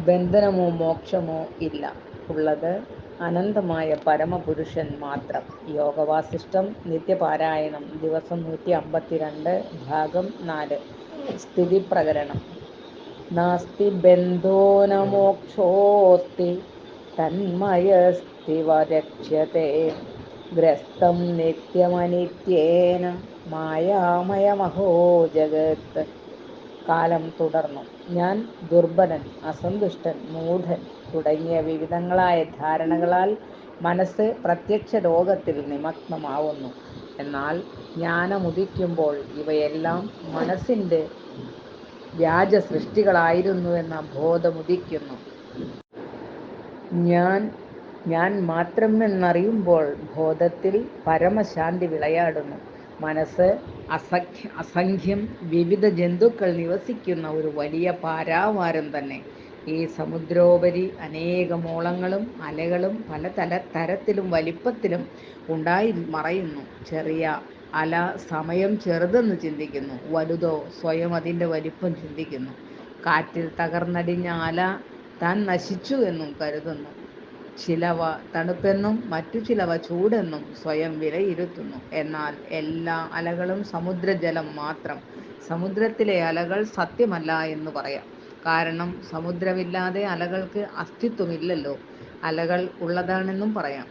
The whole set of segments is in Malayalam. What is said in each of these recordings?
ബന്ധനമോ മോക്ഷമോ ഇല്ല. ഉള്ളത് അനന്തമായ പരമപുരുഷൻ മാത്രം. യോഗവാസിഷ്ടം നിത്യപാരായണം ദിവസം നൂറ്റി അമ്പത്തിരണ്ട് ഭാഗം നാല്. സ്ഥിതി പ്രകരണം നാസ്തി ബന്ധോനമോക്ഷോസ്തി മോക്ഷോസ്തി തന്മയസ്തിവ രക്ഷ്യത്തെ ഗ്രസ്തം നിത്യമനിത്യേന മായാമയമഹോ ജഗത് കാലം തുടർന്നു. ഞാൻ ദുർബലൻ അസന്തുഷ്ടൻ മൂഢൻ തുടങ്ങിയ വിവിധങ്ങളായ ധാരണകളാൽ മനസ്സ് പ്രത്യക്ഷ ലോകത്തിൽ നിമഗ്നമാവുന്നു. എന്നാൽ ജ്ഞാനമുദിക്കുമ്പോൾ ഇവയെല്ലാം മനസ്സിന്റെ വ്യാജ സൃഷ്ടികളായിരുന്നുവെന്ന ബോധമുദിക്കുന്നു. ഞാൻ ഞാൻ മാത്രമെന്നറിയുമ്പോൾ ബോധത്തിൽ പരമശാന്തി വിളയാടുന്നു. മനസ്സ് അസഖ്യ അസംഖ്യം വിവിധ ജന്തുക്കൾ നിവസിക്കുന്ന ഒരു വലിയ പാരാവാരം തന്നെ. ഈ സമുദ്രോപരി അനേകമോളങ്ങളും അലകളും പല തല തരത്തിലും വലിപ്പത്തിലും ഉണ്ടായി മറയുന്നു. ചെറിയ അല സമയം ചെറുതെന്ന് ചിന്തിക്കുന്നു. വലുതോ സ്വയം അതിന്റെ വലിപ്പം ചിന്തിക്കുന്നു. കാറ്റിൽ തകർന്നടിഞ്ഞ അല താൻ നശിച്ചു എന്നും കരുതുന്നു. ചിലവ തണുപ്പെന്നും മറ്റു ചിലവ ചൂടെന്നും സ്വയം വിലയിരുത്തുന്നു. എന്നാൽ എല്ലാ അലകളും സമുദ്രജലം മാത്രം. സമുദ്രത്തിലെ അലകൾ സത്യമല്ല എന്ന് പറയാം. കാരണം സമുദ്രമില്ലാതെ അലകൾക്ക് അസ്തിത്വമില്ലല്ലോ. അലകൾ ഉള്ളതാണെന്നും പറയാം.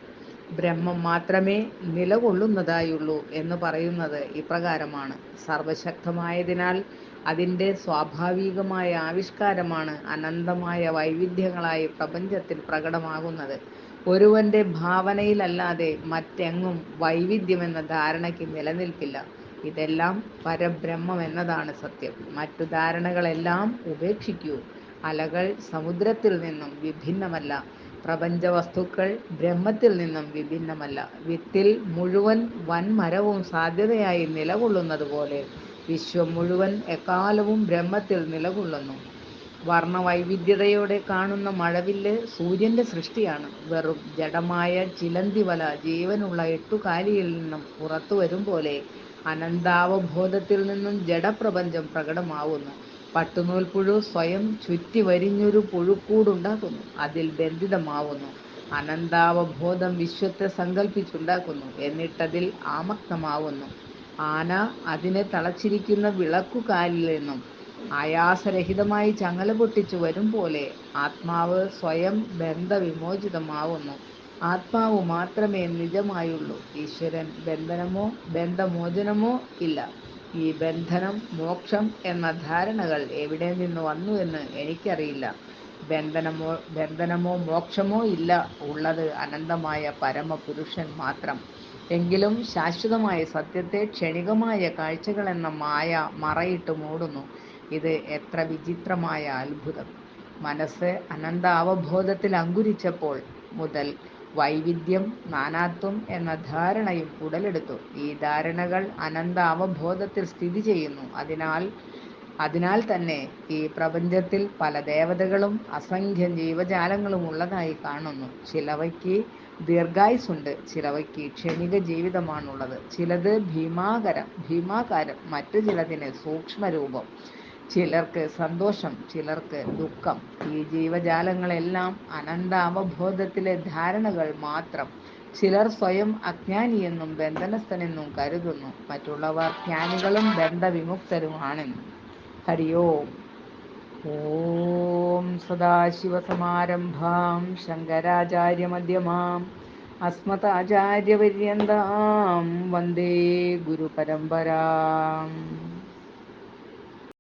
ബ്രഹ്മം മാത്രമേ നിലകൊള്ളുന്നതായുള്ളൂ എന്ന് പറയുന്നത് ഇപ്രകാരമാണ്. സർവശക്തമായതിനാൽ അതിന്റെ സ്വാഭാവികമായ ആവിഷ്കാരമാണ് അനന്തമായ വൈവിധ്യങ്ങളായി പ്രപഞ്ചത്തിൽ പ്രകടമാകുന്നത്. ഒരുവന്റെ ഭാവനയിലല്ലാതെ മറ്റെങ്ങും വൈവിധ്യമെന്ന ധാരണയ്ക്ക് നിലനിൽപ്പില്ല. ഇതെല്ലാം പരബ്രഹ്മം എന്നതാണ് സത്യം. മറ്റു ധാരണകളെല്ലാം ഉപേക്ഷിക്കൂ. അലകൾ സമുദ്രത്തിൽ നിന്നും വിഭിന്നമല്ല. പ്രപഞ്ച വസ്തുക്കൾ ബ്രഹ്മത്തിൽ നിന്നും വിഭിന്നമല്ല. വിത്തിൽ മുഴുവൻ വൻമരവും സാധ്യതയായി നിലകൊള്ളുന്നത് പോലെ വിശ്വം മുഴുവൻ എക്കാലവും ബ്രഹ്മത്തിൽ നിലകൊള്ളുന്നു. വർണവൈവിധ്യതയോടെ കാണുന്ന മഴവില്ല് സൂര്യന്റെ സൃഷ്ടിയാണ്. വെറും ജഡമായ ചിലന്തിവല ജീവനുള്ള എട്ടുകാലിയിൽ നിന്നും പുറത്തു വരും പോലെ അനന്താവബോധത്തിൽ നിന്നും ജഡപ്രപഞ്ചം പ്രകടമാവുന്നു. പട്ടുനൂൽപ്പുഴു സ്വയം ചുറ്റി വരിഞ്ഞൊരു പുഴുക്കൂടുണ്ടാക്കുന്നു. അതിൽ ബന്ധിതമാവുന്നു. അനന്താവബോധം വിശ്വത്തെ സങ്കല്പിച്ചുണ്ടാക്കുന്നു എന്നിട്ടതിൽ ആമക്തമാവുന്നു ആന അതിനെ തളച്ചിരിക്കുന്ന വിളക്കുകാലിൽ നിന്നും ആയാസരഹിതമായി ചങ്ങല പൊട്ടിച്ചു വരും പോലെ ആത്മാവ് സ്വയം ബന്ധവിമോചിതമാവുന്നു. ആത്മാവ് മാത്രമേ നിജമായുള്ളൂ. ഈശ്വരൻ ബന്ധനമോ ബന്ധമോചനമോ ഇല്ല. ഈ ബന്ധനം മോക്ഷം എന്ന ധാരണകൾ എവിടെ നിന്ന് വന്നു എന്ന് എനിക്കറിയില്ല. ബന്ധനമോ ബന്ധനമോ മോക്ഷമോ ഇല്ല. ഉള്ളത് അനന്തമായ പരമപുരുഷൻ മാത്രം. എങ്കിലും ശാശ്വതമായ സത്യത്തെ ക്ഷണികമായ കാഴ്ചകൾ എന്ന മായ മറയിട്ട് മൂടുന്നു. ഇത് എത്ര വിചിത്രമായ അത്ഭുതം. മനസ്സ് അനന്ത അവബോധത്തിൽ അങ്കുരിച്ചപ്പോൾ മുതൽ വൈവിധ്യം നാനാത്വം എന്ന ധാരണയും ഉടലെടുത്തു. ഈ ധാരണകൾ അനന്ത അവബോധത്തിൽ സ്ഥിതി ചെയ്യുന്നു. അതിനാൽ അതിനാൽ തന്നെ ഈ പ്രപഞ്ചത്തിൽ പല ദേവതകളും അസംഖ്യം ജീവജാലങ്ങളും ഉള്ളതായി കാണുന്നു. ചിലവയ്ക്ക് ദീർഘായുസുണ്ട് ചിലവയ്ക്ക് ക്ഷണിക ജീവിതമാണുള്ളത്. ചിലത് ഭീമാകരം ഭീമാകാരം മറ്റു ചിലതിന് സൂക്ഷ്മരൂപം. ചിലർക്ക് സന്തോഷം ചിലർക്ക് ദുഃഖം. ഈ ജീവജാലങ്ങളെല്ലാം അനന്ത അവബോധത്തിലെ ധാരണകൾ മാത്രം ചിലർ സ്വയം അജ്ഞാനിയെന്നും ബന്ധനസ്ഥനെന്നും കരുതുന്നു. മറ്റുള്ളവർ ജ്ഞാനികളും ബന്ധവിമുക്തരുമാണെന്നും. ഹരിയോം. ഓം ഓം സദാശിവസമാരംഭാം ശങ്കരാചാര്യമധ്യമാം അസ്മതാചാര്യപര്യന്താം വന്ദേ ഗുരുപരമ്പരാം.